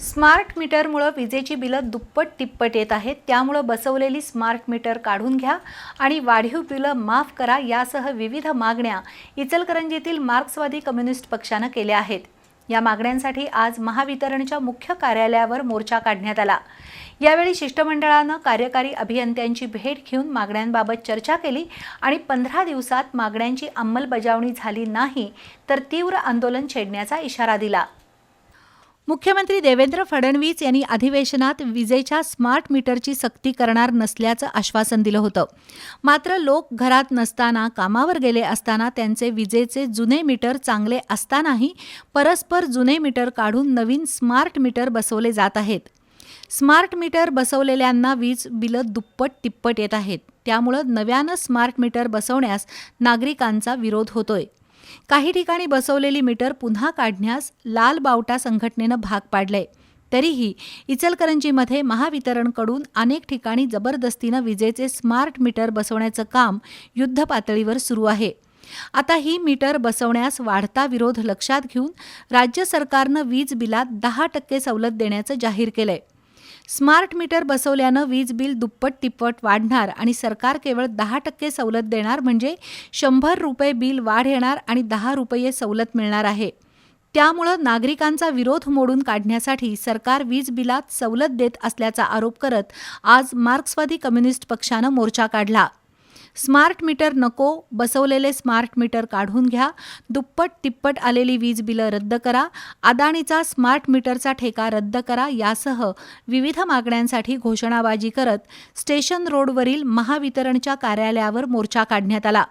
Smart मीटरमुळं विजेची बिलं दुप्पट तिप्पट येत आहेत. त्यामुळं बसवलेली स्मार्ट मीटर काढून घ्या आणि वाढीव बिलं माफ करा यासह विविध मागण्या इचलकरंजीतील मार्क्सवादी कम्युनिस्ट पक्षानं केल्या आहेत. या मागण्यांसाठी आज महावितरणच्या मुख्य कार्यालयावर मोर्चा काढण्यात आला. यावेळी शिष्टमंडळानं कार्यकारी अभियंत्यांची भेट घेऊन मागण्यांबाबत चर्चा केली आणि पंधरा दिवसात मागण्यांची अंमलबजावणी झाली नाही तर तीव्र आंदोलन छेडण्याचा इशारा दिला. मुख्यमंत्री देवेंद्र फडणवीस यांनी अधिवेशनात विजेच्या स्मार्ट मीटरची सक्ती करणार नसल्याचं आश्वासन दिलं होतं. मात्र लोक घरात नसताना कामावर गेले असताना त्यांचे विजेचे जुने मीटर चांगले असतानाही परस्पर जुने मीटर काढून नवीन स्मार्ट मीटर बसवले जात आहेत. स्मार्ट मीटर बसवलेल्यांना वीज बिलं दुप्पट तिप्पट येत आहेत. त्यामुळं नव्यानं स्मार्ट मीटर बसवण्यास नागरिकांचा विरोध होतोय. काही ठिकाणी बसवलेली मीटर पुन्हा काढण्यास लाल बावटा संघटनेनं भाग पाडलंय. तरीही इचलकरंजीमध्ये महावितरणकडून अनेक ठिकाणी जबरदस्तीनं विजेचे स्मार्ट मीटर बसवण्याचं काम युद्धपातळीवर सुरू आहे. आता ही मीटर बसवण्यास वाढता विरोध लक्षात घेऊन राज्य सरकारनं वीज बिलात दहा टक्के सवलत देण्याचं जाहीर केलंय. स्मार्ट मीटर बसवल्यानं वीज बिल दुप्पट तिप्पट वाढणार आणि सरकार केवळ दहा टक्के सवलत देणार म्हणजे शंभर रुपये बिल वाढ येणार आणि दहा रुपये सवलत मिळणार आहे. त्यामुळं नागरिकांचा विरोध मोडून काढण्यासाठी सरकार वीज बिलात सवलत देत असल्याचा आरोप करत आज मार्क्सवादी कम्युनिस्ट पक्षानं मोर्चा काढला. स्मार्ट मीटर नको बसवलेले स्मार्ट मीटर काढून घ्या. दुप्पट तिप्पट आलेली वीज बिलं रद्द करा. अदानीचा स्मार्ट मीटरचा ठेका रद्द करा. यासह विविध मागण्यांसाठी घोषणाबाजी करत स्टेशन रोडवरील महावितरणच्या कार्यालयावर मोर्चा काढण्यात आला.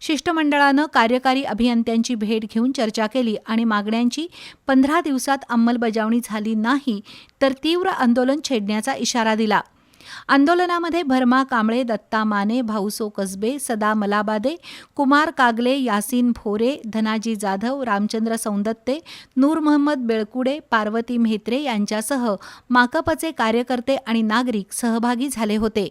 शिष्टमंडळानं कार्यकारी अभियंत्यांची भेट घेऊन चर्चा केली आणि मागण्यांची पंधरा दिवसात अंमलबजावणी झाली नाही तर तीव्र आंदोलन छेडण्याचा इशारा दिला. आंदोलनामध्ये भरमा कांबळे दत्ता माने भाऊसो कसबे सदा मलाबादे कुमार कागले यासीन भोरे धनाजी जाधव रामचंद्र सौंदत्ते नूर महम्मद बेळकुडे पार्वती म्हेत्रे यांच्यासह माकपचे कार्यकर्ते आणि नागरिक सहभागी झाले होते.